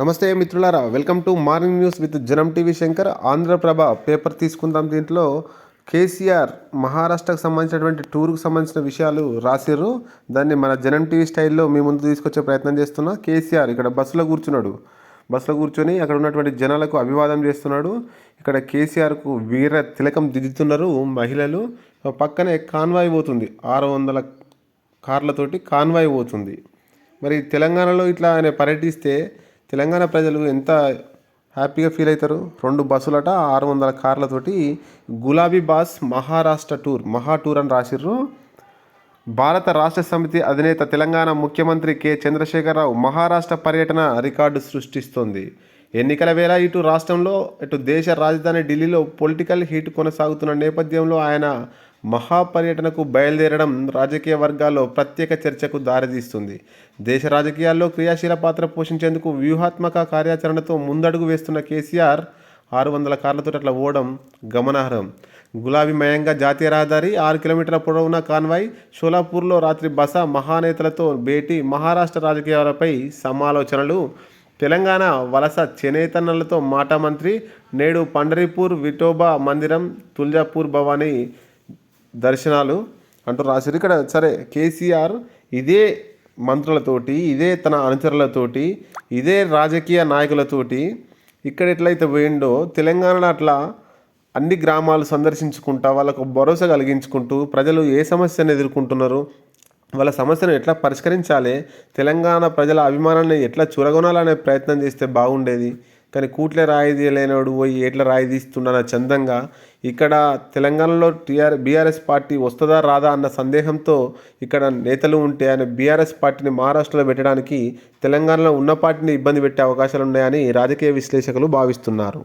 నమస్తే మిత్రులారా welcome to morning news with Janam TV Shankar. Andhra Prabha paper తీసుకుందాం దీంట్లో కేసీఆర్ మహారాష్ట్రకు సంబంధించినటువంటి టూర్కు సంబంధించిన విషయాలు రాసిర్రు. దాన్ని మన జనం టీవీ స్టైల్లో మీ ముందు తీసుకొచ్చే ప్రయత్నం చేస్తున్నా. కేసీఆర్ ఇక్కడ బస్సులో కూర్చున్నాడు. బస్సులో కూర్చొని అక్కడ ఉన్నటువంటి జనాలకు అభివాదం చేస్తున్నాడు. ఇక్కడ కేసీఆర్కు వీర తిలకం దిద్దుతున్నారు మహిళలు. పక్కనే కాన్వాయ్ పోతుంది. ఆరు వందల కార్లతోటి కాన్వాయ్ పోతుంది. మరి తెలంగాణలో ఇట్లా ఆయన పర్యటిస్తే తెలంగాణ ప్రజలు ఎంత హ్యాపీగా ఫీల్ అవుతారు? రెండు బస్సులట ఆరు వందల కార్లతోటి గులాబీ బాస్ మహారాష్ట్ర టూర్ మహా టూర్ అని రాసిర్రు. భారత రాష్ట్ర సమితి అధినేత తెలంగాణ ముఖ్యమంత్రి కె. చంద్రశేఖరరావు మహారాష్ట్ర పర్యటన రికార్డు సృష్టిస్తోంది. ఎన్నికల వేళ ఇటు రాష్ట్రంలో ఇటు దేశ రాజధాని ఢిల్లీలో పొలిటికల్ హీట్ కొనసాగుతున్న నేపథ్యంలో ఆయన మహాపర్యటనకు బయలుదేరడం రాజకీయ వర్గాల్లో ప్రత్యేక చర్చకు దారితీస్తుంది. దేశ రాజకీయాల్లో క్రియాశీల పాత్ర పోషించేందుకు వ్యూహాత్మక కార్యాచరణతో ముందడుగు వేస్తున్న కేసీఆర్ ఆరు వందల కార్లతో అట్లా ఓడం గమనార్హం. గులాబీమయంగా జాతీయ రహదారి ఆరు కిలోమీటర్ల పొడవున కాన్వాయ్ షోలాపూర్లో రాత్రి బస మహానేతలతో భేటీ మహారాష్ట్ర రాజకీయాలపై సమాలోచనలు. తెలంగాణ వలస చేనేతన్నలతో మాట మంత్రి నేడు పండరీపూర్ విఠోబా మందిరం తుల్జాపూర్ భవానీ దర్శనాలు అంటూ రాశారు. ఇక్కడ సరే కేసీఆర్ ఇదే మంత్రులతోటి ఇదే తన అనుచరులతోటి ఇదే రాజకీయ నాయకులతోటి ఇక్కడ ఎట్లయితే పోయిండో తెలంగాణలో అట్లా అన్ని గ్రామాలు సందర్శించుకుంటా వాళ్ళకు భరోసా కలిగించుకుంటూ ప్రజలు ఏ సమస్యను ఎదుర్కొంటున్నారు వాళ్ళ సమస్యను ఎట్లా పరిష్కరించాలి తెలంగాణ ప్రజల అభిమానాన్ని ఎట్లా చూరగొనాలనే ప్రయత్నం చేస్తే బాగుండేది. కానీ కూట్లే రాయి తీయలేనోడు పోయి ఎట్లా రాయి చందంగా? ఇక్కడ తెలంగాణలో టీఆర్ బీఆర్ఎస్ పార్టీ వస్తుందా రాదా అన్న సందేహంతో ఇక్కడ నేతలు ఉంటే ఆయన బీఆర్ఎస్ పార్టీని మహారాష్ట్రలో పెట్టడానికి తెలంగాణలో ఉన్న పార్టీని ఇబ్బంది పెట్టే అవకాశాలు ఉన్నాయని రాజకీయ విశ్లేషకులు భావిస్తున్నారు.